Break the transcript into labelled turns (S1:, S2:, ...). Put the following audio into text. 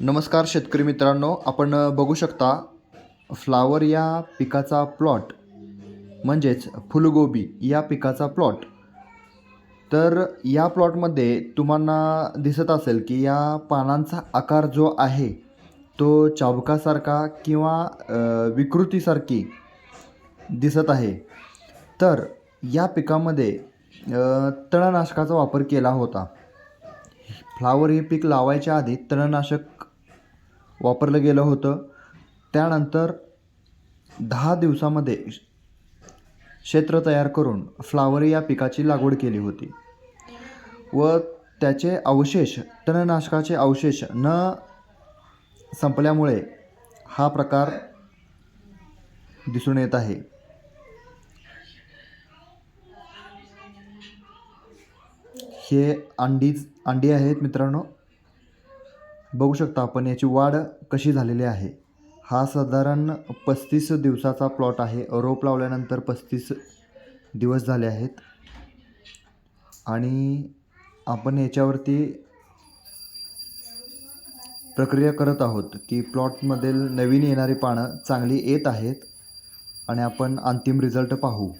S1: नमस्कार शेतकरी मित्रांनो आपण बघू शकता फ्लावर या पिकाचा प्लॉट म्हणजेच फुलगोबी या पिकाचा प्लॉट. तर या प्लॉटमध्ये तुम्हाला दिसत असेल की या पानांचा आकार जो आहे तो चाबकासारखा किंवा विकृतीसारखी दिसत आहे. तर या पिकामध्ये तणनाशकाचा वापर केला होता. फ्लावर हे पीक लावायच्या आधी तणनाशक वापरलं गेलं होतं. त्यानंतर दहा दिवसामध्ये क्षेत्र तयार करून फ्लावर या पिकाची लागवड केली होती. व त्याचे अवशेष तणनाशकाचे अवशेष न संपल्यामुळे हा प्रकार दिसून येत आहे. हे अंडी अंडी आहेत मित्रांनो. बघू शकता आपण याची वाढ कशी झालेली आहे. हा साधारण पस्तीस दिवसाचा प्लॉट आहे. रोप लावल्यानंतर पस्तीस दिवस झाले आहेत. आणि आपण याच्यावरती प्रक्रिया करत आहोत की प्लॉटमधील नवीन येणारी पानं चांगली येत आहेत. आणि आपण अंतिम रिझल्ट पाहू.